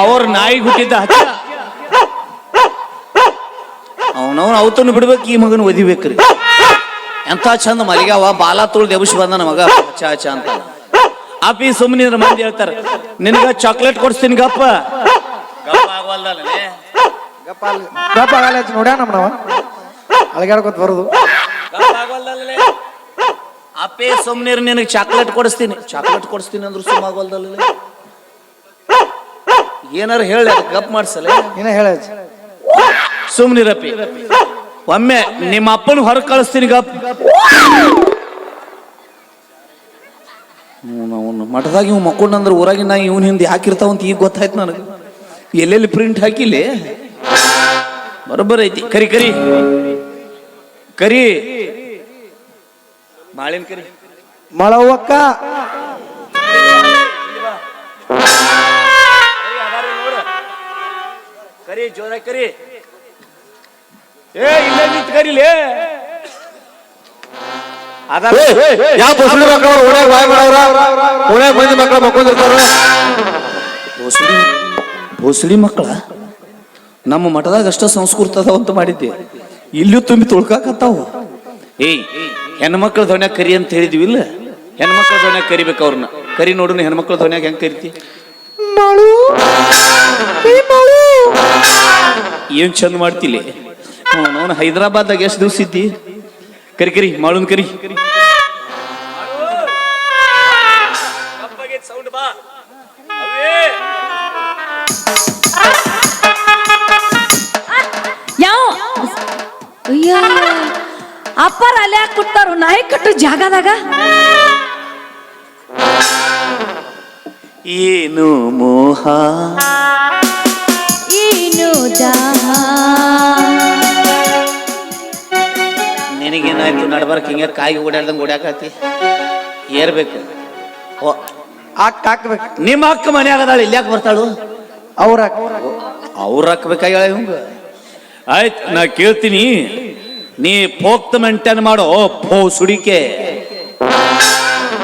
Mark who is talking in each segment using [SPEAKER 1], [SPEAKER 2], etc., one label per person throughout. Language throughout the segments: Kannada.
[SPEAKER 1] ಅವ್ರ ನಾಯಿ ಹುಟ್ಟಿದ್ದ ಹಚ್ಚ ಅವನವನ್ ಅವತನ್ನು ಬಿಡ್ಬೇಕು ಈ ಮಗನ ಒದಿಬೇಕ್ರಿ. ಎಂತ ಚಂದ ಮಲಿಗಾವ ಬಾಲ ತುಳ್ದು ಎಬ್ಸಿ ಬಂದ ಮಗ. ಹಚ್ಚ ಹಚ್ಚ ಅಂತ. ಅಪ್ಪಿ ಸುಮ್ಮನಿದ್ರ ಮಂದಿ ಹೇಳ್ತಾರ ನಿನಗ ಚಾಕ್ಲೇಟ್ ಕೊಡ್ಸ್ತೀನಿ ಗಪ್ಪ. ಗಪ್ಪ ಆಗವಲ್ದಲ್ಲೇ.
[SPEAKER 2] ಗಪ್ಪ ಗಪ್ಪ ಆಗಲ್ಲ ನೋಡ್ಯಾನ ನಮ್ಮನವ ಅಳಗ್ಯಾಡ್ಕೊತ ಬರೋದು.
[SPEAKER 1] ಗಪ್ಪ ಆಗವಲ್ದಲ್ಲೇ. ಅಪ್ಪೇ ಸುಮ್ನಿರ್ ನಿನಗೆ ಚಾಕ್ಲೇಟ್ ಕೊಡಿಸ್ತೀನಿ. ಚಾಕ್ಲೇಟ್ ಕೊಡಿಸ್ತೀನಿ ಅಂದ್ರು ಸುಮ್ಮ ಆಗವಲ್ದಲ್ಲ ಏನಾರು ಹೇಳಿ ಗಪ್ ಮಾಡ್ಸಲ್ಲ
[SPEAKER 2] ಏನ ಹೇಳ
[SPEAKER 1] ಸುಮ್ನಿರಪ್ಪಿ. ಒಮ್ಮೆ ನಿಮ್ಮ ಅಪ್ಪನ ಹೊರ ಕಳಿಸ್ತೀನಿ ಗಪ್. ಅವನು ಮಠದಾಗ ಇವ್ ಮಕ್ಕೊಂಡಂದ್ರ ಊರಾಗಿನ ಇವನ್ ಹಿಂದೆ ಹಾಕಿರ್ತಾವಂತ ಈಗ ಗೊತ್ತಾಯ್ತು ನನಗೆ. ಎಲ್ಲೆಲ್ಲಿ ಪ್ರಿಂಟ್ ಹಾಕಿಲಿ? ಬರೋಬ್ಬರ ಐತಿ. ಕರಿ ಕರಿ. ಕರಿ. ಮಾಳಿನ ಕರಿ.
[SPEAKER 2] ಮಳವಕ್ಕ.
[SPEAKER 1] ಕರಿ ಜೋರ ಕರಿ. ಏ ಇಲ್ಲ ನಿಂತ್ ಕರಿಲೇ ಅದ
[SPEAKER 3] ಯಾವ ಬಸ್ಲಿ ಮಕ್ಕಳು ಓಣ್ಯಾಗ ಬಾಯ್ ಮಾಡವ್ರ? ಓಣ್ಯಾಗ ಮಂದಿ ಮಕ್ಕಳು ಮಕ್ಕೊಂಡಿರ್ತಾರ?
[SPEAKER 1] ಭೋಸಡಿ ಭೋಸಡಿ ಮಕ್ಕಳ ನಮ್ಮ ಮಠದಾಗ ಅಷ್ಟ ಸಂಸ್ಕೃತ ಅದಾವ ಅಂತ ಮಾಡಿದ್ದೆ. ಇಲ್ಲೂ ತುಂಬಿ ತುಳ್ಕಾಕತ್ತಾವ. ಏಯ್ ಹೆಣ್ಮಕ್ಳ ಧ್ವನ್ಯಾಗ ಕರಿ ಅಂತ ಹೇಳಿದ್ವಿ ಇಲ್ಲ? ಹೆಣ್ಮಕ್ಳ ಧ್ವನ್ಯಾಗ ಕರಿಬೇಕು ಅವ್ರನ್ನ. ಕರಿ ನೋಡು ಹೆಣ್ಮಕ್ಳ ಧ್ವನ್ಯಾಗ ಹೆಂಗ್ ಕರಿತಿ? ಏನ್ ಚಂದ ಮಾಡ್ತಿಲಿ? ಅವನು ಹೈದರಾಬಾದ್ದಾಗ ಎಷ್ಟು ದಿವಸ ಇದ್ದಿ? ಕರಿ ಕರಿ ಮಾಳುನ್ ಕರಿ.
[SPEAKER 4] ಯಾವ? ಅಯ್ಯ. ಅಪ್ಪರ ಅಲ್ಲೇ ಕುಟ್ಟಾರು ನಾಯಿ ಕಟ್ಟು ಜಾಗದಾಗ?
[SPEAKER 1] ಏನು ಮೋಹ?
[SPEAKER 4] ಏನು
[SPEAKER 1] ನಿನಗೇನಾಯ್ತು? ನಡ್ಬಾರ್ಕ ಹಿಂಗೆ ಕಾಯಿ ಓಡಾಡ್ದಂಗೆ ಓಡ್ಯಾಕತಿ ಏರ್ಬೇಕು. ಓ
[SPEAKER 2] ಆಕ್ ಹಾಕ್ಬೇಕು.
[SPEAKER 1] ನಿಮ್ಮ ಅಕ್ಕ ಮನ್ಯಾಗ ಅದಾಳ ಇಲ್ಯಾಕೆ ಬರ್ತಾಳು?
[SPEAKER 2] ಅವ್ರ
[SPEAKER 1] ಅವ್ರ ಹಾಕ್ಬೇಕಾಗ್ಯಾಳ ಇವಂಗ? ಆಯ್ತು ನಾ ಕೇಳ್ತೀನಿ. ನೀ ಪೋಕ್ತ ಮೆಂಟೇನ್ ಮಾಡೋ ಪೋ ಸುಡಿಕೆ.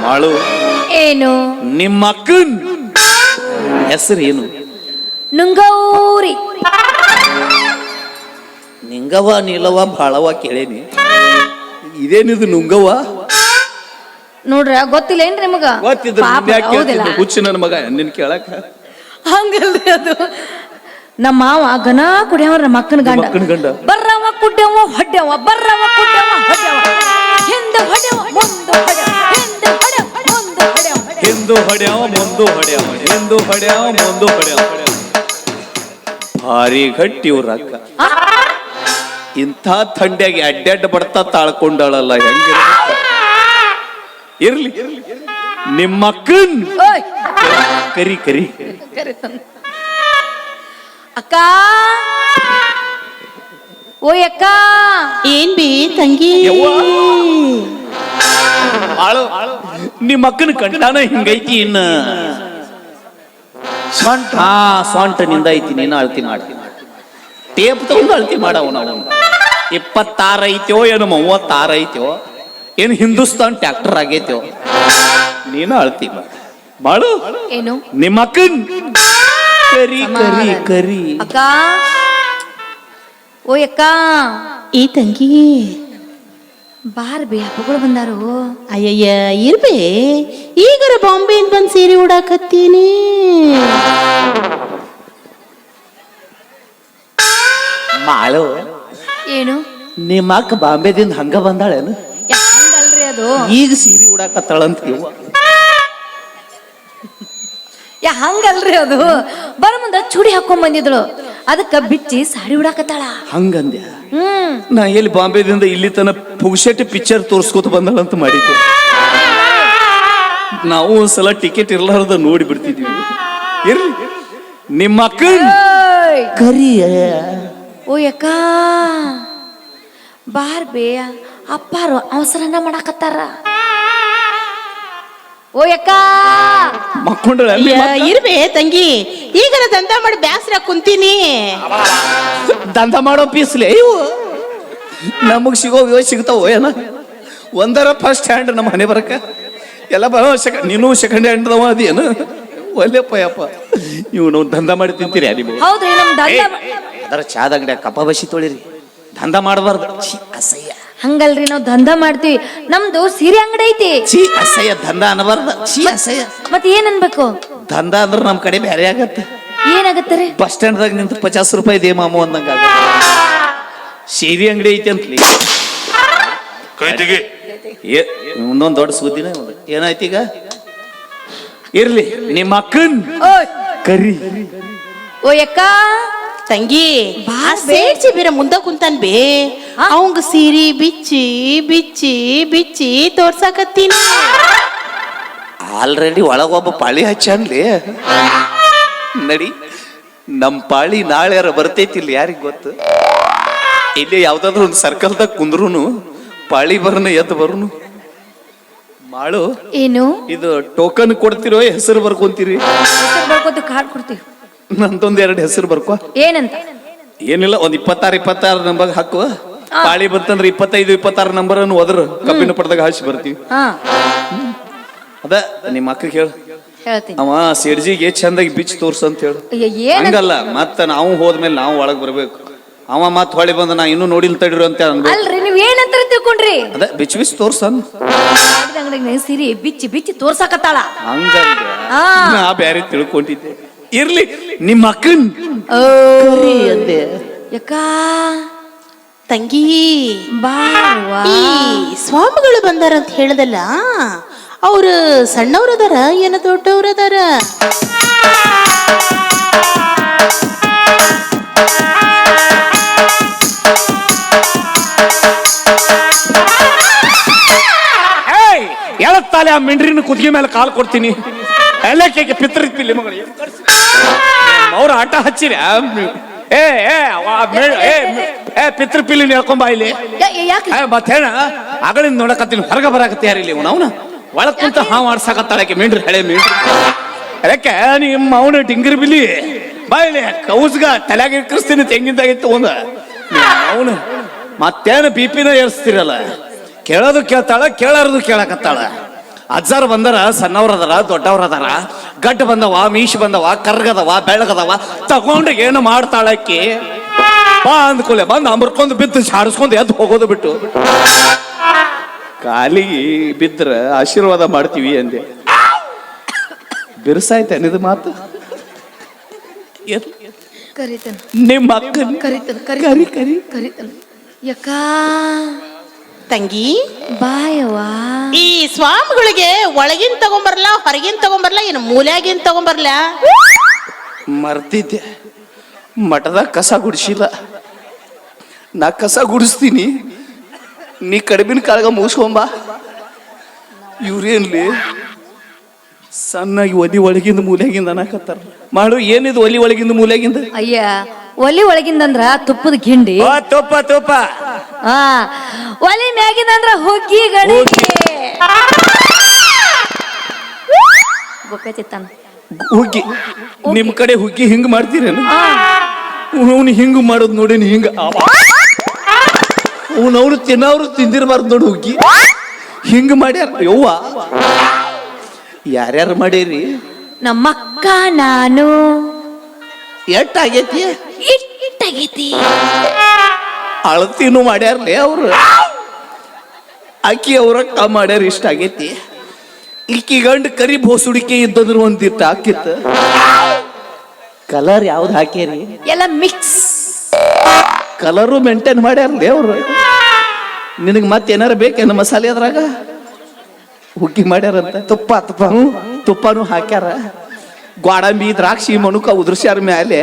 [SPEAKER 1] ಮಾಡು.
[SPEAKER 4] ಏನು?
[SPEAKER 1] ನಿಮ್ಮ ಅಕ್ಕನ್ ಹೆಸರು ಏನು
[SPEAKER 4] ನುಂಗೌರಿ
[SPEAKER 1] ನಿಂಗವ ನೀಲವ ಬಾಳವ ಕೇಳೇನಿ ಇದೇನಿದು ನುಂಗವ
[SPEAKER 4] ನೋಡ್ರ ಗೊತ್ತಿಲ್ಲ ಏನ್ರಿ ನಿಮಗ?
[SPEAKER 1] ಗೊತ್ತಿದ್ರು
[SPEAKER 4] ಪಾಪ,
[SPEAKER 1] ಯಾಕೆ
[SPEAKER 4] ಹೌದಿಲ್ಲ?
[SPEAKER 1] ಹುಚ್ಚು ನನ್ನ ಮಗ ನಿನ್ ಕೇಳಕ
[SPEAKER 4] ಹಂಗಲ್ರಿ ಅದು. ನಮ್ಮ ಮಾವ ಗನ ಕುಡಿಯವ ನಮ್ಮ ಅಕ್ಕನ ಗಂಡ.
[SPEAKER 1] ಅಕ್ಕನ ಗಂಡ.
[SPEAKER 4] ಬರ್ರವ ಕುಡ್ಯವ ಹೊಡ್ಯವ ಬರ್ರವ ಕುಡ್ಯವ ಹೊಡ್ಯವ. ಹಿಂದ ಹೊಡ್ಯವ ಮುಂದ ಹೊಡ್ಯವ ಹಿಂದ ಹೊಡ್ಯವ ಮುಂದ ಹೊಡ್ಯವ.
[SPEAKER 1] ಹಿಂದು ಹೊಡ್ಯಾವ ಮುಂದು ಹೊಡ್ಯಾವ ಹಿಂದು ಹೊಡ್ಯಾವ ಮುಂದು ಹೊಡ್ಯಾವ. ಭಾರಿ ಗಟ್ಟಿ ಇವ್ರ ಅಕ್ಕ. ಇಂಥ ಥಂಡ್ಯಾಗಿ ಅಡ್ಡಡ್ಡ ಬಡ್ತಾ ತಾಳ್ಕೊಂಡಾಳಲ್ಲ ಹೆಂಗ ಇರ್ಲಿ ನಿಮ್ಮ ಅಕ್ಕನ್ ಕರಿ. ಕರಿ.
[SPEAKER 4] ಅಕ್ಕ. ಓಯ್ ಅಕ್ಕ.
[SPEAKER 5] ಏನ್ ಬಿ ತಂಗಿ?
[SPEAKER 1] ಯವ್ವ. ಆಳು ನಿಮ್ಮ ಅಕ್ಕನ ಕಂಟಾನ ಹಿಂಗೈತಿ ಇನ್ನ.
[SPEAKER 2] ಸ್ವಂಟ
[SPEAKER 1] ಹಾ ಸೊಂಟ ನಿಂದ ಐತಿ ನೀನು ಅಳ್ತಿ ಮಾಡಿ. ಟೇಪ್ ತಗೊಂಡು ಅಳ್ತಿ ಮಾಡವ ನಾವು. ಇಪ್ಪತ್ತಾರ ಐತ್ಯೋ ಏನು ಮೂವತ್ತಾರ ಐತ್ಯೋ ಏನು ಹಿಂದೂಸ್ತಾನ್ ಟ್ಯಾಕ್ಟರ್ ಆಗೈತ್ಯೋ ನೀನು ಅಳ್ತಿ ಮಾಡಿ. ಮಾಡು
[SPEAKER 4] ಏನು?
[SPEAKER 1] ನಿಮ್ಮ ಅಕ್ಕನ್ ಕರಿ ಕರಿ ಕರಿ.
[SPEAKER 4] ಅಕ್ಕ ಓ ಅಕ್ಕ.
[SPEAKER 5] ಈ ತಂಗಿ.
[SPEAKER 4] ಬಾರ್ ಬೇ ಹಬ್ಬಗಳು ಬಂದಾರು.
[SPEAKER 5] ಅಯ್ಯಯ್ಯ ಇರ್ಬೇ ಈಗರ ಬಾಂಬೆಯಿಂದ ಬಂದು ಸೀರೆ ಉಡಾಕತ್ತೀನಿ.
[SPEAKER 1] ಮಾಳು
[SPEAKER 4] ಏನು?
[SPEAKER 1] ನಿಮ್ಮ ಅಕ್ಕ ಬಾಂಬೆದಿಂದ ಹಂಗ ಬಂದಾಳೇನು?
[SPEAKER 4] ಹಂಗಲ್ರಿ ಅದು.
[SPEAKER 1] ಈಗ ಸೀರೆ ಉಡಾಕತ್ತಾಳಂತ ಇವ್ವ.
[SPEAKER 4] ಯಾ ಹಂಗಲ್ರಿ ಅದು? ಬರ ಮುಂದ ಚೂಡಿ ಹಾಕೊಂಡ್ ಬಂದಿದ್ಳು. ಅದಕ್ಕ ಬಿಚ್ಚಿ ಸಾಡಿ ಉಡಾಕತ್ತಾಳ.
[SPEAKER 1] ಹಂಗಂದ್ಯ?
[SPEAKER 4] ಹ್ಮ್.
[SPEAKER 1] ನಾ ಎಲ್ಲಿ ಬಾಂಬೆದಿಂದ ಇಲ್ಲಿ ತನ ಪುಗ್ಶೆಟ್ಟಿ ಪಿಕ್ಚರ್ ತೋರ್ಸ್ಕೊತ ಬಂದಳಂತ ಮಾಡಿದ್ದೆ. ನಾವು ಒಂದ್ಸಲ ಟಿಕೆಟ್ ಇರ್ಲಾರ್ದ ನೋಡಿ ಬಿಡ್ತಿದ್ವಿ. ಇರ್ಲಿ. ನಿಮ್ಮ ಅಕ್ಕ
[SPEAKER 4] ಕರಿಯ.
[SPEAKER 1] ಓ
[SPEAKER 4] ಓಯ್ ಅಕ್ಕ ಬಾರ್ ಬೇ ಅಪ್ಪಾರು ಅವಸರನ ಮಾಡಾಕತ್ತಾರ. ಓಯ್ ಅಕ್ಕ
[SPEAKER 1] ಮಕ್ಕೊಂಡಳ
[SPEAKER 5] ಇರ್ಬೇ ತಂಗಿ. ಈಗ ದಂಧ ಮಾಡಿ ಬ್ಯಾಸ್ರ ಕುಂತೀನಿ.
[SPEAKER 1] ದಂಧ ಮಾಡೋ ಪೀಸ್ಲೆ ಇವು. ನಮಗ್ ಸಿಗೋ ಇವ ಸಿಗ್ತಾವ ಏನ? ಒಂದರ ಫಸ್ಟ್ ಹ್ಯಾಂಡ್ ನಮ್ಮ ಮನೆ ಬರಕ? ಎಲ್ಲ ಬರೋ ಸೆಕೆಂಡ್ ನೀನು ಸೆಕೆಂಡ್ ಹ್ಯಾಂಡ್ ದವ ಅದೇನು ಒಲ್ಲೆಪ್ಪ ಯಪ್ಪ. ನೀವು ನಾವು ದಂಧ ಮಾಡಿ ತಿಂತೀರಿ ನೀವು.
[SPEAKER 4] ಹೌದು ನಮ್ ದಂಧ
[SPEAKER 1] ಅದರ ಚಾದ ಅಂಗಡಿಯಾಗ ಕಪ್ಪ ಬಸಿ ತೊಳಿರಿ. ದಂಧ ಮಾಡಬಾರ್ದು. ಅಸಹ್ಯ.
[SPEAKER 4] ಹಂಗಲ್ರಿ ನಾವು ದಂಧ ಮಾಡ್ತೀವಿ. ನಮ್ದು ಸೀರೆ ಅಂಗಡಿ ಐತಿ.
[SPEAKER 1] ಛೀ ಅಸಹ್ಯ ದಂಧ ಅನ್ನಬಾರ್ದು ಛೀ ಅಸಹ್ಯ.
[SPEAKER 4] ಮತ್ ಏನ್ ಅನ್ಬೇಕು?
[SPEAKER 1] ದಂಧ ಅಂದ್ರೆ ನಮ್ಮ ಕಡೆ ಬೇರೆ ಆಗತ್ತೆ.
[SPEAKER 4] ಏನಾಗತ್ತರಿ
[SPEAKER 1] ಬಸ್ ಸ್ಟ್ಯಾಂಡ್ದಾಗ ನಿಂತು ಪಚಾಸ್ ರೂಪಾಯಿ ದೇ ಮಾಮು ಅಂದಂಗ ಸೀರೆ ಅಂಗಡಿ ಐತಿ ಅಂತಲಿ.
[SPEAKER 3] ಕೈ ತೆಗಿ
[SPEAKER 1] ಏ ಒಂದೊಂದ್ ದೊಡ್ಡ ಸುದ್ದಿನ ಒಂದು. ಏನಾಯ್ತು ಈಗ? ಇರ್ಲಿ ನಿಮ್ಮ ಅಕ್ಕನ್
[SPEAKER 4] ಓಯ್.
[SPEAKER 1] ಕರಿ.
[SPEAKER 4] ಓ ಯಕ್ಕ
[SPEAKER 5] ತಂಗಿ. ಸೇಡ್ಸಿ ಬೇರೆ ಮುಂದ ಕುಂತಾನ್ ಬೇ? ಅವಂಗ ಸೀರಿ ಬಿಚ್ಚಿ ಬಿಚ್ಚಿ ಬಿಚ್ಚಿ ತೋರ್ಸಾಕತ್ತೀನಿ.
[SPEAKER 1] ಆಲ್ರೆಡಿ ಒಳಗೊಬ್ಬ ಪಾಳಿ ಹಚ್ಚನ್ಲಿ. ನಡಿ ನಮ್ ಪಾಳಿ ನಾಳೆ ಬರ್ತೈತಿ ಇಲ್ಲಿ ಯಾರಿಗ್ ಗೊತ್ತು? ಇಲ್ಲಿ ಯಾವ್ದಾದ್ರು ಒಂದು ಸರ್ಕಲ್ದಾಗ ಕುಂದ್ರುನು ಪಾಳಿ ಬರ್ನ ಎದ್ದು ಬರುನು. ಮಾಡು
[SPEAKER 4] ಏನು?
[SPEAKER 1] ಇದು ಟೋಕನ್ ಕೊಡ್ತಿರೋ ಹೆಸರು ಬರ್ಕೊಂತೀರಿ.
[SPEAKER 4] ಕಾರ್ ಕಾರ್ಡ್ ಕೊಡ್ತೀವಿ.
[SPEAKER 1] ನಂದೊಂದ್ ಎರಡು ಹೆಸರು ಬರ್ಕೋ.
[SPEAKER 4] ಏನಂತ?
[SPEAKER 1] ಏನಿಲ್ಲ ಒಂದ್ ಇಪ್ಪತ್ತಾರು ಇಪ್ಪತ್ತಾರು ನಂಬರ್ ಹಾಕು. ಪಾಳಿ ಬಂತಂದ್ರೆ ಇಪ್ಪತ್ತೈದು ಇಪ್ಪತ್ತಾರು ನಂಬರ್ ಅನ್ನು ಒದ್ರ ಕಬ್ಬಿನ ಪಡೆದಾಗ ಹಾಸಿ ಬರ್ತೀವಿ.
[SPEAKER 4] ಹಾ.
[SPEAKER 1] ಅದ ನಿಮ್ಮ ಅಕ್ಕಗೆ ಹೇಳು.
[SPEAKER 4] ಹೇಳ್ತೀನಿ.
[SPEAKER 1] ಅವ ಸಿಡ್ಜಿಗೆ ಚಂದಾಗಿ ಬಿಚ್ ತೋರ್ಸು ಅಂತ ಹೇಳು.
[SPEAKER 4] ಅಯ್ಯ,
[SPEAKER 1] ಹಂಗಲ್ಲ ಮತ್ತ ನಾವು ಹೋದ್ಮೇಲೆ ನಾವು ಒಳಗ್ ಬರ್ಬೇಕು. ಅವ ಮತ್ ಹೊಳಿ ಬಂದ ನಾ ಇನ್ನೂ ನೋಡಿಲ್ ತಡಿರು ಅಂತ ಅನ್ಬೇಕು.
[SPEAKER 4] ಅಲ್ರಿ ನೀವ್ ಏನಂತ ತಿಳ್ಕೊಂಡ್ರಿ?
[SPEAKER 1] ಅದ ಬಿಚ್ ಬಿಚ್ ತೋರ್ಸನ್
[SPEAKER 4] ಅಂಗಡಿಗೆ ಸೀರೆ ಬಿಚ್ಚಿ ಬಿಚ್ಚಿ ತೋರ್ಸಾಕತ್ತಾಳ.
[SPEAKER 1] ಹಂಗ
[SPEAKER 4] ಆ.
[SPEAKER 1] ನಾ ಬ್ಯಾರೆ ತಿಳ್ಕೊಂಡಿದ್ದೆ. ಇರ್ಲಿ ನಿಮ್ಮ ಅಕ್ಕನ್
[SPEAKER 5] ಕರಿ ಅಂದೆ.
[SPEAKER 4] ಯಕ್ಕ
[SPEAKER 5] ತಂಗಿ
[SPEAKER 4] ಬಾವಾ
[SPEAKER 5] ಈ ಸ್ವಾಮಿಗಳು ಬಂದಾರ ಅಂತ ಹೇಳ್ದಲ್ಲ ಅವ್ರು ಸಣ್ಣವ್ರದಾರ ಏನ ದೊಡ್ಡವ್ರದಾರ
[SPEAKER 1] ಎಳತ್ತಾಲೆ ಆ ಮಿಂಡ್ರಿನ ಕುದಿಗೆ ಮೇಲೆ ಕಾಲ್ ಕೊಡ್ತೀನಿ. ಎಲ್ಲಕ್ಕೆ ಪಿತ್ರ ಪಿಲ್ಲಿ ಮಗಳು ಅವ್ರ ಆಟ ಹಚ್ಚಿರಿ. ಏ ಏ ಅವ ಏ ಮೇ- ಏ ಪಿತ್ರ ಪಿಲ್ಲಿ ಹೇಳ್ಕೊಂಬ ಇಲ್ಲಿ.
[SPEAKER 4] ಯಾ- ಯಾ- ಯಾಕೆ?
[SPEAKER 1] ಏ, ಅಗಳಿಂದ ನೋಡಕತ್ತೀನಿ ಹೊರಗೆ ಬರಾಕತ್ತಿ ಯಾರಿಲ್ಲ ಇವನು? ಅವನ? ಒಳಗ್ ಕುಂತ ಹಾವು ಆಡ್ಸಾಕತ್ತಾಳಕ್ಕೆ ಮೀಂಡ್ರಿ ಹಳೆ ಮೀಂಡ್ರಿ ಅದಕ್ಕೆ ನಿಮ್ಮ ಅವನು ಡಿಂಗ್ರಿ ಬಿಲಿ ಬಾಯಿಲಿ ಕೌಸ್ಗ ತಲೆಗೆ ಇಕ್ಕಿಸ್ತೀನಿ ತೆಂಗಿಂದಾಗಿತ್ತು ಒಂದ ಅವನು ಮತ್ತೇನು ಬಿ ಪಿನ ಏರಿಸ್ತಿರಲ್ಲ? ಕೇಳೋದು ಕೇಳ್ತಾಳ ಕೇಳಾರದು ಕೇಳಕತ್ತಾಳ. ಅಜ್ಜಾರ್ ಬಂದರ ಸಣ್ಣವ್ರ ಅದಾರ ದೊಡ್ಡವ್ರ ಅದಾರ. ಬಂದವ ಮೀಶ್ ಬಂದವ ಕರ್ಗದವ ಬೆಳಗದವ ತಗೊಂಡು ಏನು ಮಾಡ್ತಾಳಕ್ಕಿ ಬಾ ಅಂದ್ಕೊಲೆ ಬಂದು ಅಮರ್ಕೊಂಡು ಬಿದ್ದು ಸಾರಿಸ್ಕೊಂಡು ಎದ್ದು ಹೋಗೋದು ಬಿಟ್ಟು. ಕಾಲಿಗೆ ಬಿದ್ರ ಆಶೀರ್ವಾದ ಮಾಡ್ತೀವಿ ಅಂದೆ. ಬಿರ್ಸಾಯ್ತ ಇದು ಮಾತು? ನಿಮ್ಮ ಕರಿ
[SPEAKER 4] ಕರಿ
[SPEAKER 1] ಕರಿ.
[SPEAKER 4] ಕರಿತನ. ಯಕ್ಕ.
[SPEAKER 5] ತಂಗಿ
[SPEAKER 4] ಬಾಯವ್ವ.
[SPEAKER 5] ಈ ಸ್ವಾಮಿಗಳಿಗೆ ಒಳಗಿನ ತಗೊಂಬರ್ಲ ಹೊರಗಿನ ತಗೊಂಬರ್ಲ ಏನು ಮೂಲ್ಯಾಗಿನ್ ತಗೊಂಬರ್ಲ?
[SPEAKER 1] ಮರ್ತಿದ್ದೆ. ಮಠದಾಗ ಕಸ ಗುಡಿಸಿಲ್ಲ. ನಾ ಕಸ ಗುಡಿಸ್ತೀನಿ. ನೀ ಕಡಿಮಿನ ಕಾಳಗ ಮುಗಿಸ್ಕೊಂಬ. ಇವ್ರೇನ್ಲಿ ಸಣ್ಣಾಗಿ ಒಲಿ ಒಳಗಿಂದ ಮೂಲೆಗಿಂದ ಅನ್ನಕತ್ತಾರ ಮಾಡು ಏನಿದು ಒಲಿ ಒಳಗಿಂದ ಮೂಲೆಗಿಂದ
[SPEAKER 4] ಅಯ್ಯ ಒಲಿ ಒಳಗಿಂದಂದ್ರ ತುಪ್ಪದ ಗಿಂಡಿ.
[SPEAKER 1] ಓ, ತುಪ್ಪ ತುಪ್ಪ.
[SPEAKER 4] ಆ ಒಲಿ ಹುಕ್ಕಿ ಹುಗ್ಗಿ ಗಡಿಗೆ ಗೊತ್ತೈತಾನ
[SPEAKER 1] ಹುಗ್ಗಿ. ನಿಮ್ ಕಡೆ ಹುಗ್ಗಿ ಹಿಂಗ್ ಮಾಡ್ತೀರೇನು? ಅವನು ಹಿಂಗ್ ಮಾಡೋದು ನೋಡೇನಿ ಹಿಂಗ ಅವನವ್ರು ತಿನ್ನವ್ರು ತಿಂದಿರ್ಬಾರ್ದು ನೋಡು ಹುಗ್ಗಿ. ಹಿಂಗ್ ಮಾಡ್ಯಾರ ಯವ್ವ. ಯಾರ್ಯಾರು ಮಾಡೀರಿ?
[SPEAKER 4] ನಮ್ಮಕ್ಕ ನಾನು.
[SPEAKER 1] ಎಟ್ ಆಗೈತಿ?
[SPEAKER 4] ಇಟ್ಟಾಗೈತಿ.
[SPEAKER 1] ಅಳತಿನೂ ಅವರು. ಆಕಿ ಅಕ್ಕಿ ಅವ್ರಕ್ಕ ಮಾಡ್ಯಾರ ಇಷ್ಟ ಆಗೈತಿ. ಇಕ್ಕಿ ಗಂಡ ಕರಿ ಬೋಸುಡಿಕೆ ಇದ್ದಂದ್ರ ಒಂದಿಟ್ಟು ಹಾಕಿತ್ತ. ಕಲರ್ ಯಾವ್ದು ಹಾಕ್ಯಾರಿ?
[SPEAKER 4] ಎಲ್ಲ ಮಿಕ್ಸ್
[SPEAKER 1] ಕಲರು ಮೇಂಟೈನ್ ಮಾಡ್ಯಾರ್ಲೇ ಅವರು. ನಿನಗೆ ಮತ್ತೆ ಏನಾರ ಬೇಕೇನು ಮಸಾಲೆ ಅದ್ರಾಗ? ಹುಗ್ಗಿ ಮಾಡ್ಯಾರಂತ. ತುಪ್ಪ ತುಪ್ಪ. ತುಪ್ಪನೂ ಹಾಕ್ಯಾರ. ಗೋಡಂಬಿ ದ್ರಾಕ್ಷಿ ಮನುಕ ಉದುರ್ಸ್ಯಾರ ಮ್ಯಾಲೆ.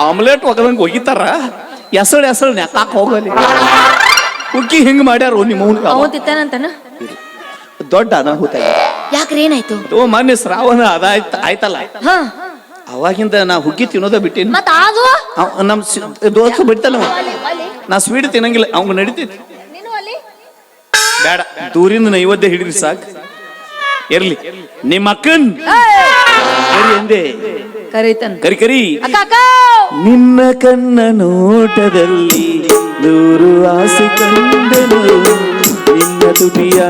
[SPEAKER 1] ಆಮ್ಲೆಟ್ ಒಗದಂಗೆ ಒಗಿತಾರ? ಎಸಳು ಎಸಳು ನೆಕಾಕ್ ಹೋಗಲಿ. ಉಕ್ಕಿ ಹಿಂಗ್ ಮಾಡ್ಯಾರ ನಿಮ್ಮ
[SPEAKER 4] ಅವ. ತಿತ್ತಾನಂತಾನ
[SPEAKER 1] ದೊಡ್ಡ ಅನಾಹುತ ಇದೆ.
[SPEAKER 4] ಯಾಕ್ರಿ ಏನಾಯ್ತು?
[SPEAKER 1] ಅದು ಮೊನ್ನೆ ಶ್ರಾವಣ ಅದಾಯ್ತ ಆಯ್ತಲ್ಲ?
[SPEAKER 4] ಹ.
[SPEAKER 1] ಅವಾಗಿಂದ ನಾ ಹುಗ್ಗಿ ತಿನ್ನೋದ ಬಿಟ್ಟಿನಿ.
[SPEAKER 4] ಮತ್ತ ಅದು
[SPEAKER 1] ಅವ್- ನಮ್ ಸಿ- ದೋಸ್ತ ಬಿಡ್ತಾನ ಅವ. ನಾ ಸ್ವೀಟ್ ತಿನ್ನಂಗಿಲ್ಲ ಅವ್ಗ ನಡಿತೈತಿ. ಬೇಡ ದೂರಿಂದ ನೈವೇದ್ಯ ಹಿಡಿದ್ರಿ ಸಾಕು. ಇರ್ಲಿ. ನಿಮ್ಮ ಅಕ್ಕನ್. ಎಂದೆ?
[SPEAKER 4] ಕರೀತಾನ.
[SPEAKER 1] ಕರಿ ಕರಿ. ನಿನ್ನ ಕಣ್ಣ ನೋಟದಲ್ಲಿ ನೂರು ಆಸೆ ಕಂಡನು. ನಿನ್ನ ತುಟಿಯ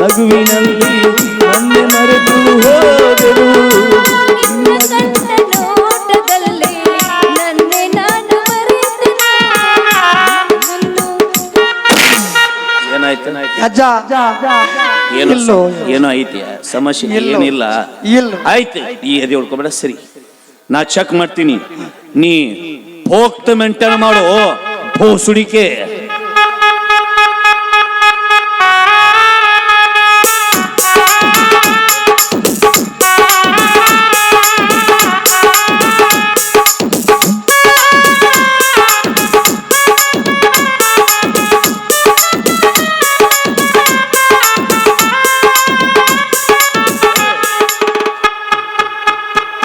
[SPEAKER 1] ಮಗುವಿನಲ್ಲಿ ನನ್ನ ಮರೆತು ಹೋದನು. ಏನೋ ಏನೋ ಐತಿ? ಸಮಸ್ಯೆ ಏನಿಲ್ಲ.
[SPEAKER 2] ಇಲ್ಲ.
[SPEAKER 1] ಆಯ್ತು ಈ ಎದೆ ಉಳ್ಕೊಬೇಡ ಸರಿ. ನಾ ಚೆಕ್ ಮಾಡ್ತೀನಿ. ನೀ ಹೋಗ್ತ ಮೆಂಟೇನ್ ಮಾಡು. ಭೋಸುಡಿಕೆ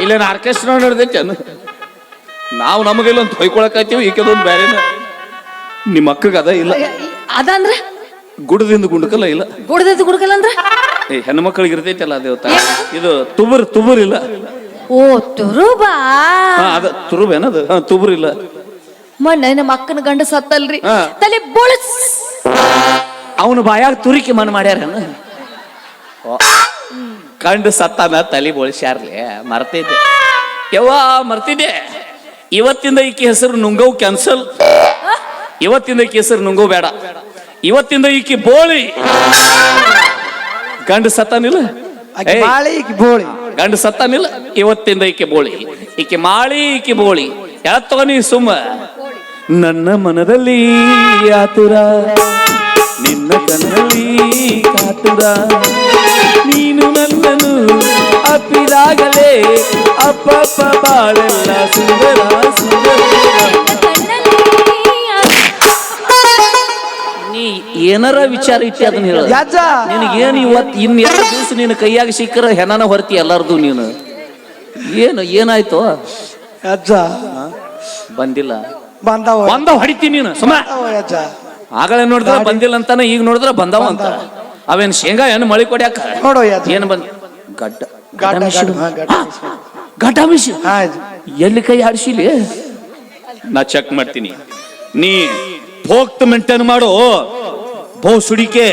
[SPEAKER 1] ಇಲ್ಲೇನು ಆರ್ಕೆಸ್ಟ್ರಾ ನಡೆದೈತೆ ಅನ್ನ? ನಾವು ನಮಗೆಲ್ಲ ಒಂದು ಈಕೆ ಈಕೆದೊಂದು ಬೇರೆ ನಿಮ್ಮ ಅಕ್ಕಗ ಅದ ಇಲ್ಲ.
[SPEAKER 4] ಅದಂದ್ರೆ?
[SPEAKER 1] ಗುಡದಿಂದ ಗುಂಡಕಲ್ಲ ಇಲ್ಲ.
[SPEAKER 4] ಗುಡದಿಂದ ಗುಡಕಲ್ಲ ಅಂದ್ರೆ?
[SPEAKER 1] ಏ ಹೆಣ್ಣು ಮಕ್ಕಳಿಗೆ ಇರ್ತೈತಲ್ಲ ದೇವತ? ಇದು ತುಬುರ್ ತುಬುರ್ ಇಲ್ಲ.
[SPEAKER 4] ಓ ತುರುಬಾ?
[SPEAKER 1] ಅದ ತುರುಬ ಏನದು? ಹಾ ತುಬುರ್ ಇಲ್ಲ.
[SPEAKER 4] ಮಣ್ಣ ನಮ್ಮ ಅಕ್ಕನ ಗಂಡ ಸತ್ತಲ್ರಿ. ತಲೆ ಬೋಳಸ್.
[SPEAKER 1] ಅವನು ಬಾಯಾಗ ತುರಿಕೆ ಮನ್ ಮಾಡ್ಯಾರ ಕಂಡು ಸತ್ತಾನ ತಲೆ ಬೋಳಿಸ್ಯಾರ್ಲಿ. ಮರ್ತಿದ್ದೆ. ಯವ್ವ ಮರ್ತಿದ್ದೆ. ಇವತ್ತಿಂದ ಈಕೆ ಹೆಸರು ನುಂಗವ್ ಕ್ಯಾನ್ಸಲ್ ಇವತ್ತಿಂದ ಈಕೆ ಹೆಸರು ನುಂಗವ್ ಬೇಡ. ಇವತ್ತಿಂದ ಈಕೆ ಬೋಳಿ. ಗಂಡು ಸತ್ತಾನಿಲ್ಲ?
[SPEAKER 2] ಬಾಳಿ.
[SPEAKER 1] ಗಂಡು ಸತ್ತಾನಿಲ್ಲ? ಇವತ್ತಿಂದ ಈಕೆ ಬೋಳಿ. ಈಕೆ ಮಾಳಿ ಈಕೆ ಬೋಳಿ. ಯಾತೋ ನೀ ಸುಮ್ಮ? ನನ್ನ ಮನದಲ್ಲಿ ಆತುರ. ನಿನ್ನ ಕಣ್ಣಲ್ಲಿ ಕಾತುರ. ನೀನು ನನ್ನನ್ನು ಅಪ್ಪಿದಾಗಲೇ ಅಪ್ಪಪ್ಪ ಬಾಳೆಲ್ಲ ಸುಂದರ ಸುಂದರ. ನೀ ಏನಾರ ವಿಚಾರ ಇಟ್ಟಿ ಅದನ್ನ ಹೇಳ.
[SPEAKER 2] ಯಾಜ
[SPEAKER 1] ನಿನಗೇನು ಇವತ್ತು ಇನ್ ಎರಡು ದಿವಸ ನಿನ್ನ ಕೈಯಾಗ ಸಿಕ್ಕರ ಹೆಣನ ಹೊರತಿ ಎಲ್ಲಾರ್ದು ನೀನು. ಏನು ಏನಾಯ್ತು?
[SPEAKER 2] ಯಜ್ಜ!
[SPEAKER 1] ಬಂದಿಲ್ಲ.
[SPEAKER 2] ಬಂದವ.
[SPEAKER 1] ಬಂದಾವ ಹೊಡಿತೀನಿ ನೀನು ಸುಮ್ಮ ಆಗಲೇ ನೋಡಿದ್ರ ಬಂದಿಲ್ಲ ಅಂತಾನೆ ಈಗ ನೋಡಿದ್ರ ಬಂದವ ಅಂತ. ಅವೇನ್ ಶೇಂಗಾ ಏನು ಮಳಿ ಕೊಡ್ಯಾಕ?
[SPEAKER 2] ನೋಡು ಏನು
[SPEAKER 1] ಏನ್ ಬಂದ್ ಗಡ್ಡ ಮಿಷಿನ್.
[SPEAKER 2] ಹಾ, ಹಾ ಯಜ್ಜ.
[SPEAKER 1] ಎಲ್ಲಿ ಕೈ ಆಡಿಸಿಲಿ ನಾ ಚೆಕ್ ಮಾಡ್ತೀನಿ. ನೀ ಹೋಗ್ತ ಮೆಂಟೇನ್ ಮಾಡು. ಬಹು ಸುಡಿಕೆ.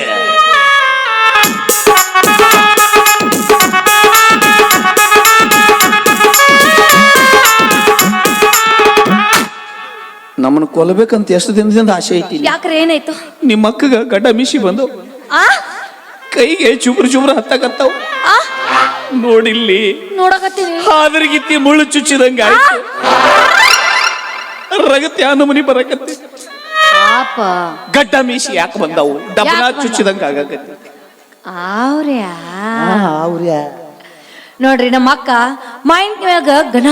[SPEAKER 1] ನಮ್ಮನ್ನು ಕೊಲ್ಲಬೇಕಂತ ಎಷ್ಟು ದಿನದಿಂದ ಆಸೆ ಐತಿ
[SPEAKER 4] ಯಾಕ್ರೆ ಏನಾಯ್ತು?
[SPEAKER 1] ನಿಮ್ಮ ಅಕ್ಕಗ ಗಡ್ಡ ಮಿಶಿ ಬಂದು.
[SPEAKER 4] ಆ?
[SPEAKER 1] ಕೈಗೆ ಚುಬ್ರು ಚುಬ್ರು ಹತ್ತಕತ್ತಾವ.
[SPEAKER 4] ಆ?
[SPEAKER 1] ನೋಡಿಲ್ಲಿ.
[SPEAKER 4] ನೋಡಕತ್ತೀನಿ
[SPEAKER 1] ಹಾದ್ರಗಿತ್ತಿ ಮುಳ್ಳು ಚುಚ್ಚಿದಂಗ ಆಯ್ತು. ರಗತ್ತೆ ಆ ನಮನಿ ಬರಕತ್ತಿ.
[SPEAKER 4] ಪಾಪ.
[SPEAKER 1] ಗಡ್ಡ ಮೀಸಿ ಯಾಕೆ ಬಂದಾವು?
[SPEAKER 4] ಬಂದಾವು?
[SPEAKER 1] ಚುಚ್ಚಿದಂಗ ಆಗಕತ್ತಿ.
[SPEAKER 4] ಅವ್ರ್ಯಾ?
[SPEAKER 2] ಅವ್ರ್ಯ?
[SPEAKER 4] ನೋಡ್ರಿ ನಮ್ಮ ಅಕ್ಕ ಮೈಂಡ್ ಮ್ಯಾಗ ಘನ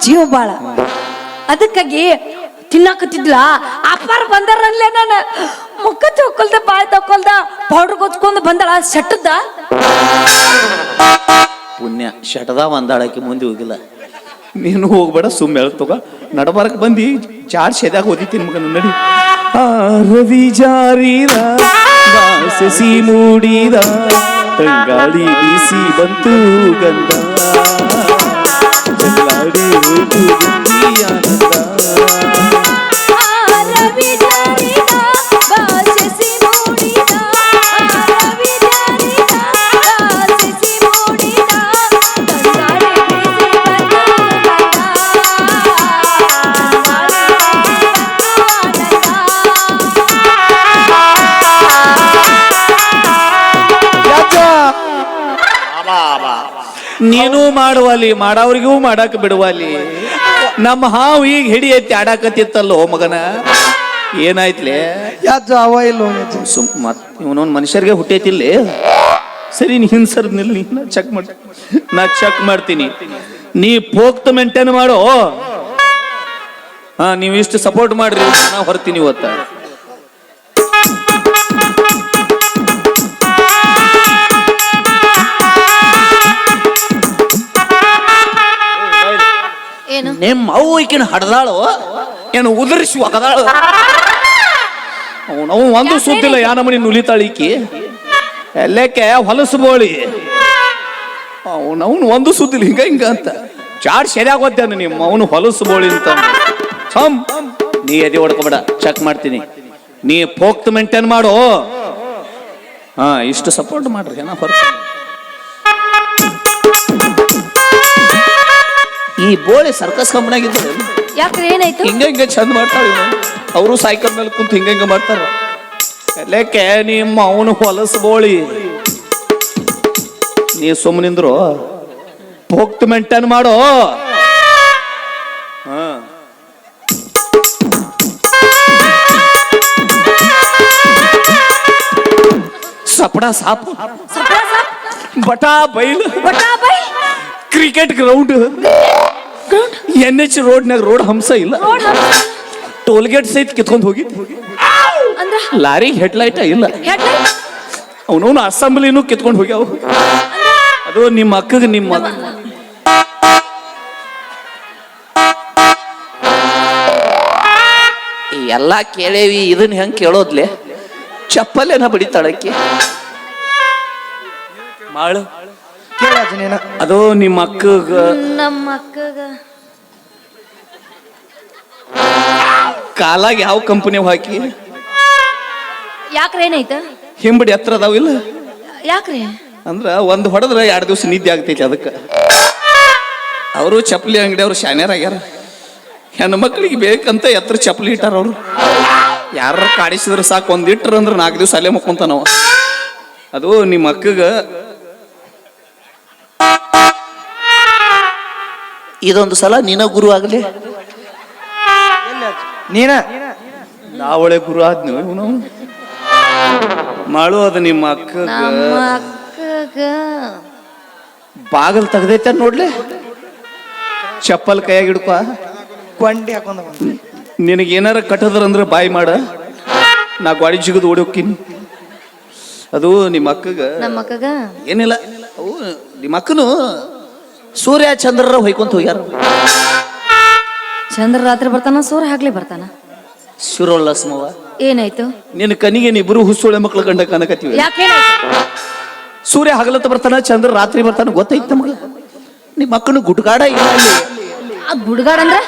[SPEAKER 4] ಜೀವ ಬಾಳ. ಅದಕ್ಕಾಗಿ ತಿನ್ನಾಕತ್ತಿದ್ಲ. ಅಪ್ಪಾರ ಬಂದಾರಲ್ಲೇ ನಾನು. ಮುಖ ತಕೊಲ್ದ ಬಾಯ್ ತಕೊಲ್ದ ಪೌಡರ್ ಕೊಚ್ಕೊಂಡ್ ಬಂದಳ. ಶೆಟ್ಟದ
[SPEAKER 1] ಪುಣ್ಯ ಶಟದ ಒಂದಾಳಕ್ಕೆ ಮುಂದೆ ಹೋಗಿಲ್ಲ. ನೀನು ಹೋಗ್ಬೇಡ ಸುಮ್ಮ ಹೇಳ್ತೋಗ ನಡಬಾರಕ್ ಬಂದಿ ಜಾರ್ ಶೆದಾಗ ಓದಿತೀನಿ ಮಗನ, ನಡಿ. ರವಿ ಜಾರೀರ ಬಾಸಸಿ ಮೂಡಿದ, ತಂಗಾಳಿ ಬೀಸಿ ಬಂತು ಗಂಧ. ಮಾಡುವಲ್ಲಿ ಮಾಡವ್ರಿಗೂ ಮಾಡಕ್ ಬಿಡುವಲ್ಲಿ. ನಮ್ಮ ಹಾವು ಈಗ ಹಿಡಿಯೈತಿ ಆಡಾಕತ್ತಿತ್ತಲ್ಲೋ ಮಗನ? ಏನಾಯ್ತ್ಲೆ?
[SPEAKER 2] ಯಜ್ಜ ಅವ ಇಲ್ಲೋ ಯಜ್ಜ
[SPEAKER 1] ಸುಮ್ ಮತ್ ಇವನೊಂದು ಮನುಷ್ಯರಿಗೆ ಹುಟ್ಟೈತಿಲ್ಲ? ಸರಿ ನೀ ಹಿಂಸರ್ ನಿಲ್ಲಿ ನಾ ಚೆಕ್ ಮಾಡ್ ನಾ ಚೆಕ್ ಮಾಡ್ತೀನಿ. ನೀ ಪೋಕ್ತ ಮೇಂಟೈನ್ ಮಾಡೋ? ಹಾ ನೀವು ಇಷ್ಟು ಸಪೋರ್ಟ್ ಮಾಡ್ರಿ ನಾ ಹೊರ್ತೀನಿ ಇವತ್ತ. ನಿಮ್ಮ ಅವು ಈಕಿನ ಹಡ್ದಾಳು? ಏನು ಉದುರಿಸಿ ಒಗದಾಳು ಅವನು ಒಂದು ಸುದ್ದಿಲ್ಲ ಯಾ ನಮನಿ ನುಲಿತಾಳ ಈಕಿ ಎಲ್ಲಕ್ಕೆ ಹೊಲಸು ಬೋಳಿ. ಅವನವನು ಒಂದು ಸುದ್ದಿಲ್ಲ ಹಿಂಗ ಹಿಂಗ ಅಂತ. ಚಾಡ್ ಸರಿಯಾಗೋದ್ಯಾನ ನಿಮ್ಮ ಅವನು ಹೊಲಸು ಬೋಳಿ ಅಂತ. ಸಮ್ ನೀ ಎದೆ ಹೊಡ್ಕೊಬೇಡ ಚೆಕ್ ಮಾಡ್ತೀನಿ. ನೀ ಪೋಕ್ತ ಮೇಂಟೈನ್ ಮಾಡು. ಹಾ ಇಷ್ಟು ಸಪೋರ್ಟ್ ಮಾಡ್ರಿ ಏನೋ ಹೊರತು. ಈ ಬೋಳಿ ಸರ್ಕಸ್ ಕಂಪನಿಯಾಗಿದ್ದಾರೆ
[SPEAKER 4] ಯಾಕ್ರೆ ಏನಾಯ್ತು?
[SPEAKER 1] ಹಿಂಗ ಹಿಂಗ ಚಂದ ಮಾಡ್ತಾಳೆ ಅವರು ಸೈಕಲ್ ಮೇಲೆ ಕುಂತ ಹಿಂಗ ಹಿಂಗ ಮಾಡ್ತಾರ. ಲೆಕ್ಕೆ ನಿಮ್ಮ ಅವನು ಹೊಲಸ್ಬೋಳಿ ನೀ ಸುಮ್ಮನಿಂದ್ರು ಹೋಗ್ತು ಮೆಂಟೇನ್ ಮಾಡೋ. ಹಾ. ಸಪಡ ಸಾಪು. ಬಟಾ ಬೈಲ್.
[SPEAKER 4] ಬಟಾ ಬೈ
[SPEAKER 1] ಕ್ರಿಕೆಟ್ ಗ್ರೌಂಡ್. ಎನ್ ಎಚ್ ರೋಡ್ನಾಗ ರೋಡ್ ಹಂಸ ಇಲ್ಲ. ಟೋಲ್ ಗೇಟ್ ಸಹಿತ ಕಿತ್ಕೊಂಡು ಹೋಗಿ.
[SPEAKER 4] ಅಂದ್ರ?
[SPEAKER 1] ಲಾರಿ ಹೆಡ್ಲೈಟ ಇಲ್ಲ. ಅವನವನು ಅಸೆಂಬ್ಲಿನೂ ಕಿತ್ಕೊಂಡು ಹೋಗ್ಯಾವ. ಅದು ನಿಮ್ಮ ಅಕ್ಕಗೆ ನಿಮ್ಮ ಎಲ್ಲ ಕೇಳೇವಿ ಇದನ್ನ ಹೆಂಗ್ ಕೇಳೋದ್ಲೆ? ಚಪ್ಪಲೇನ ಬಡಿತಾಳಕ್ಕೆ ಮಾಳು.
[SPEAKER 2] ಕೇಳಾಜಿ ನೀನು.
[SPEAKER 1] ಅದು ನಿಮ್ಮ ಅಕ್ಕಗ.
[SPEAKER 4] ನಮ್ಮ ಅಕ್ಕಗ.
[SPEAKER 1] ಕಾಲಾಗ ಯಾವ ಕಂಪನಿ ಹಾಕಿ
[SPEAKER 4] ಯಾಕ್ರಿ ಏನಾಯ್ತ
[SPEAKER 1] ಹಿಂಬಡಿ ಹತ್ರ ಅದಾವಿಲ್ಲ
[SPEAKER 4] ಯಾಕ್ರಿ?
[SPEAKER 1] ಅಂದ್ರ ಒಂದ್ ಹೊಡೆದ್ರ ಎರಡು ದಿವಸ ನಿದ್ದೆ ಆಗ್ತೈತಿ ಅದಕ್ಕೆ. ಅವರು ಚಪ್ಪಲಿ ಅಂಗಡಿ ಅವ್ರು ಶಾನ್ಯಾರ ಆಗ್ಯಾರ. ಹೆಣ್ಣು ಮಕ್ಕಳಿಗೆ ಬೇಕಂತ ಎತ್ತರ ಚಪ್ಪಲಿ ಇಟ್ಟಾರ ಅವರು. ಯಾರು ಕಾಡಿಸಿದ್ರೆ ಸಾಕು ಒಂದ್ ಇಟ್ರ ಅಂದ್ರೆ ನಾಲ್ಕು ದಿವಸ ಅಲ್ಲೇ ಮುಕ್ಕೊಂತಾನವ. ಅದು ನಿಮ್ಮ ಅಕ್ಕಗ ಇದೊಂದು ಸಲ ನಿನ ಗುರು ಆಗಲಿ.
[SPEAKER 2] ನೀನ?
[SPEAKER 1] ನಾವಳೆ ಗುರು ಆದ್ನು ಇವನು? ಮಾಡು ಅದು ನಿಮ್ಮ ಅಕ್ಕ
[SPEAKER 4] ನಮ್ಮ ಅಕ್ಕಗ.
[SPEAKER 1] ಬಾಗಲ್ ತೆಗ್ದೈತೆ ನೋಡ್ಲಿ? ಚಪ್ಪಲ್ ಕೈಯಾಗ ಹಿಡ್ಕೊ.
[SPEAKER 2] ಕೊಂಡಿ ಹಾಕೊಂಡ
[SPEAKER 1] ನಿನಗೆ ಏನಾರ ಕಟ್ಟದ್ರಂದ್ರೆ ಬಾಯಿ ಮಾಡ. ನಾ ಗಾಡಿ ಜಿಗದು ಓಡೋಕ್ಕಿನಿ ಅದು ನಿಮ್ಮ ಅಕ್ಕಗ.
[SPEAKER 4] ನಮ್ಮ ಅಕ್ಕಗ?
[SPEAKER 1] ಏನಿಲ್ಲ. ಅವು ನಿಮ್ಮ ಅಕ್ಕನು ಸೂರ್ಯ ಚಂದ್ರರ ಹೊಯ್ಕೊಂತ ಹೋಗ್ಯಾರ.
[SPEAKER 4] ಚಂದ್ರ ರಾತ್ರಿ ಬರ್ತಾನ ಸೂರ್ಯ ಹಾಕ್ಲಿ ಬರ್ತಾನ?
[SPEAKER 1] ಶಿರೋಲ್ಲ ಸ್ಮವ
[SPEAKER 4] ಏನಾಯ್ತು?
[SPEAKER 1] ನಿನ್ನ ಕನಿಗೆ ಇಬ್ರು ಹುಸುಳೆ ಮಕ್ಳು ಗಂಡ ಕನಕತ್ತೀವಿ
[SPEAKER 4] ಯಾಕೆ
[SPEAKER 1] ಸೂರ್ಯ ಹಗಲತ್ತ ಬರ್ತಾನ ಚಂದ್ರ ರಾತ್ರಿ ಬರ್ತಾನ ಗೊತ್ತೈತ ಮಗ? ನಿಮ್ಮ ಮಕ್ಕಳು ಗುಟ್ಗಾಡ ಇಲ್ಲ ಅಲ್ಲಿ.
[SPEAKER 4] ಗುಡ್ಗಾಡ್ ಅಂದ್ರ?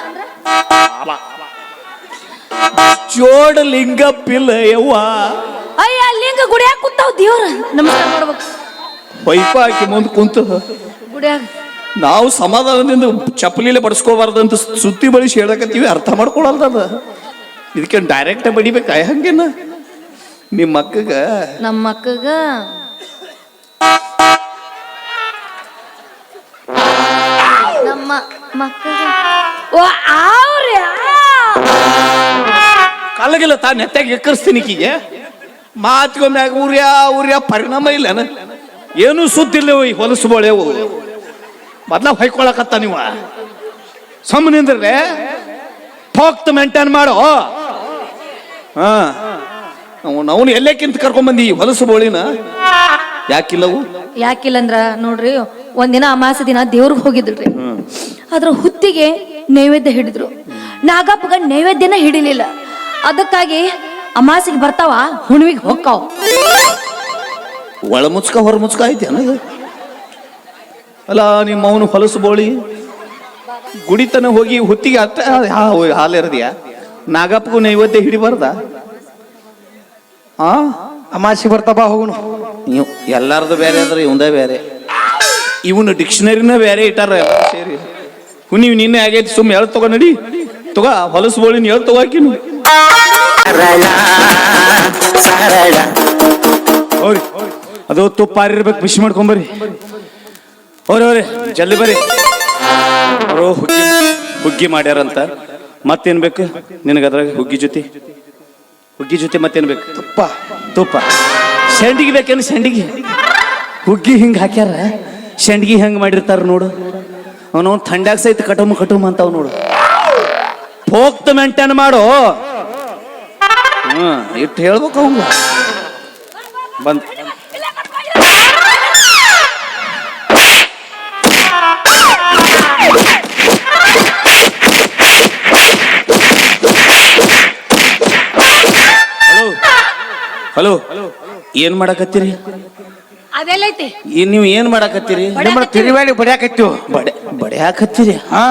[SPEAKER 1] ಜೋಡ ಲಿಂಗ ಪಿಲ್ಲ ಯವ್ವ
[SPEAKER 4] ಅಯ್ಯ ಲಿಂಗ ಗುಡಿಯಾಗ ಕೂತಾವ್ ದೇವ್ರ. ನಮಸ್ಕಾರ ಮಾಡ್ಬೇಕು.
[SPEAKER 1] ಪೈಪಾಕಿ ಹಾಕಿ ಮುಂದೆ ಕುಂತು.
[SPEAKER 4] ಗುಡಿಯಾಗ
[SPEAKER 1] ನಾವು ಸಮಾಧಾನದಿಂದ ಚಪ್ಪಲಿಲೆ ಅಂತ ಸುತ್ತಿ ಬಳಸಿ ಹೇಳಕತ್ತೀವಿ ಅರ್ಥ ಮಾಡ್ಕೊಳಲ್ದ ಅದ. ಇದಕ್ಕೆ ಡೈರೆಕ್ಟ್ ಬಡಿಬೇಕಾ ಹಂಗೇನ? ನಿಮ್ಮ ಅಕ್ಕಗ
[SPEAKER 4] ನಮ್ಮ ಅಕ್ಕಗ ನಮ್ಮ ಮಕ್ಕಗ ಓ ಅವ್ರಿ
[SPEAKER 1] ಕಲ್ಲಗಿಲ್ಲ ತಾ ನೆತ್ತಾಗ ಎಕ್ಕರಿಸ್ತೀನಿ ಈಕಿಗೆ. ಮಾತ್ಗೊಮ್ಮ್ಯಾಗ ಉರ್ಯಾ ಉರ್ಯಾ ಪರಿಣಾಮ ಇಲ್ಲನ? ಏನೂ ಸುದ್ದಿಲ್ಲ ಈ ಹೊಲಸು ಬೋಳೆವು ಮೊದ್ಲ ಹೊಯ್ಕೊಳಕತ್ತ ನೀವು. ಸುಮ್ಮನಿಂದ್ರೆ ಹೋಗ್ತ ಮೇಂಟೈನ್ ಮಾಡೋ. ಹಾ. ಅವನು ಎಲ್ಲಕ್ಕಿಂತ ಕರ್ಕೊಂಬಂದಿ ಈ ಹೊಲಸು ಬೋಳಿನ? ಯಾಕಿಲ್ಲವು?
[SPEAKER 4] ಯಾಕಿಲ್ಲಂದ್ರ ನೋಡ್ರಿ ಒಂದಿನ ಅಮಾಸ ದಿನ ದೇವ್ರಿಗೆ ಹೋಗಿದ್ರಿ. ಅದ್ರ ಹುತ್ತಿಗೆ ನೈವೇದ್ಯ ಹಿಡಿದ್ರು. ನಾಗಪ್ಪಗ ನೈವೇದ್ಯನ ಹಿಡಿಲಿಲ್ಲ. ಅದಕ್ಕಾಗಿ ಅಮಾಸಿಗೆ ಬರ್ತಾವ ಹುಣ್ವಿಗೆ ಹೋಗ್ತಾವ
[SPEAKER 1] ಒಳ ಮುಚ್ಕ ಹೊರ ಮುಚ್ಕ ಐತಿ ಅನ್ನೋದು ಅಲ್ಲ ನಿಮ್ಮ ಅವನು ಹೊಲಸು ಬೋಳಿ. ಗುಡಿತನ ಹೋಗಿ ಹುತ್ತಿಗೆ ಅತ್ತ ಹಾಲೆರದಿಯ ನಾಗಪ್ಪಗೂ ನೈವೇದ್ಯ ಹಿಡಿಬಾರ್ದ? ಆ?
[SPEAKER 2] ಅಮಾಸಿ ಬರ್ತಾ ಬಾ ಹೋಗುನು.
[SPEAKER 1] ನೀವು ಎಲ್ಲಾರ್ದು ಬೇರೆ ಅಂದ್ರೆ ಇವಂದ ಬೇರೆ. ಇವನು ಡಿಕ್ಷನರಿನ ಬೇರೆ ಇಟ್ಟಾರ ಸೇರಿ. ನೀವು ನಿನ್ನೆ ಆಗೈತಿ ಸುಮ್ಮನೆ ಹೇಳ್ ತಗೋ ನಡಿ. ತಗೋ ಹೊಲಸು ಬೋಳಿನ ಹೇಳ್ ತಗೋಕಿನು ಹೋರಿ ಅದು ತುಪ್ಪ ಆರಿರ್ಬೇಕು ಬಿಸಿ ಮಾಡ್ಕೊಂಬರ್ರಿ ಹೋರಿ ಹೋರಿ ಜಲ್ದಿ ಬರ್ರಿ. ಅವರು ಹುಗ್ಗಿ ಹುಗ್ಗಿ ಮಾಡ್ಯಾರಂತ. ಮತ್ತೇನು ಬೇಕು? ನಿನಗೆ ಅದ್ರಾಗ ಹುಗ್ಗಿ ಜೊತೆ? ಹುಗ್ಗಿ ಜೊತೆ ಮತ್ತೇನು ಬೇಕು?
[SPEAKER 2] ತುಪ್ಪ.
[SPEAKER 1] ತುಪ್ಪ. ಸೆಂಡಿಗೆ ಬೇಕೇನು ಸೆಂಡಿಗೆ ಹುಗ್ಗಿ ಹಿಂಗೆ ಹಾಕ್ಯಾರ? ಸೆಂಡ್ಗಿ ಹೆಂಗೆ ಮಾಡಿರ್ತಾರ ನೋಡು. ಅವನು ಥಂಡ್ಯಾಗ ಸಹಿತ ಕಟುಮ್ ಕಟುಮ್ ಅಂತಾವ್ ನೋಡು. ಹೋಗ್ತ ಮೇಂಟೈನ್ ಮಾಡು. ಹ್ಞೂ ಇಟ್ಟು ಹೇಳ್ಬೇಕು ಅವ್ನು ಬಂದ್. ಹಲೋ ಏನ್ ಮಾಡಕತ್ತೀರಿ?
[SPEAKER 4] ಅದೆಲ್ಲೈತಿ
[SPEAKER 1] ಈ ನೀವು ಏನ್ ಮಾಡಕತ್ತೀರಿ?
[SPEAKER 2] ನಿಮ್ಮ ತಿರುವಾಡಿ ಬಡಿಯಾಕತ್ತೀವಿ.
[SPEAKER 1] ಬಡೆ ಬಡೆ ಹಾಕತ್ತೀರಿ?
[SPEAKER 2] ಹಾ.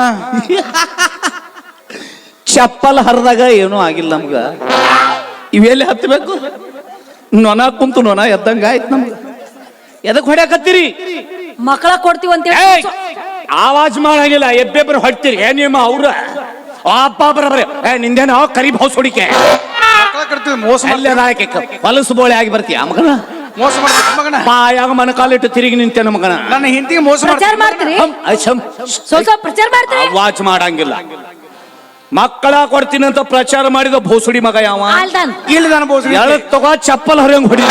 [SPEAKER 1] ಚಪ್ಪಲ್ ಹರಿದಾಗ ಏನೂ ಆಗಿಲ್ಲ ನಮ್ಗ. ಇವೆಲ್ಲಿ ಹತ್ತಬೇಕು ನೊನ ಕುಂತು ನೊನ ಎದ್ದಂಗ ಆಯ್ತು ನಮ್ಗ. ಎದಕ್ ಹೊಡ್ಯಾಕತ್ತೀರಿ?
[SPEAKER 4] ಮಕ್ಕಳ ಕೊಡ್ತೀವಿ
[SPEAKER 1] ಏಯ್! ಆವಾಜ್ ಮಾಡಂಗಿಲ್ಲ ಎಬ್ಬೆಬ್ಬರು ಹೊಡ್ತೀರಿ. ಏ ನಿಮ್ಮ ಅವ್ರ? ಅಪ್ಪ ಬರಬರ. ಏ ನಿಂದೇನೋ ಕರಿ ಭಾವ್ ಸೊಡಿಕೆ.
[SPEAKER 2] ಮಕ್ಕಳ ಮೋಸ ಮಾಡ್-
[SPEAKER 1] ಅಲ್ಲದಾಕೆ ಹೊಲಸು ಬೋಳೆ ಆಗಿ ಬರ್ತೀಯ ಮಗನ?
[SPEAKER 2] ಮೋಸ ಮಾಡ್ತೀವಿ ಮಗನ.
[SPEAKER 1] ಬಾಯಾಗ ಇಟ್ಟು ತಿರುಗಿ ನಿಂತೇನ ಮಗನ?
[SPEAKER 2] ನನ್ನ ಹಿಂದಿಗೆ ಮೋಸ
[SPEAKER 4] ಪ್ರಚಾರ
[SPEAKER 2] ಮಾಡ್ತೀವಿ
[SPEAKER 4] ಮಾಡ್ತೀರಿ?
[SPEAKER 1] ಹಮ್,
[SPEAKER 4] ಸ್ವಲ್ಪ ಸ್ವಲ್ಪ ಪ್ರಚಾರ ಮಾಡ್ತೀರಿ?
[SPEAKER 1] ವಾಚ್ ಮಾಡಂಗಿಲ್ಲ. ಮಕ್ಕಳ ಕೊಡ್ತೀನಿ ಅಂತ ಪ್ರಚಾರ ಮಾಡಿದ ಭೋಸುಡಿ ಮಗ ಯಾವ? ಭೋಸುಡಿ. ತಗೋ ಚಪ್ಪಲ್ ಹರಿಯಂಗ್ ಹೊಡಿ.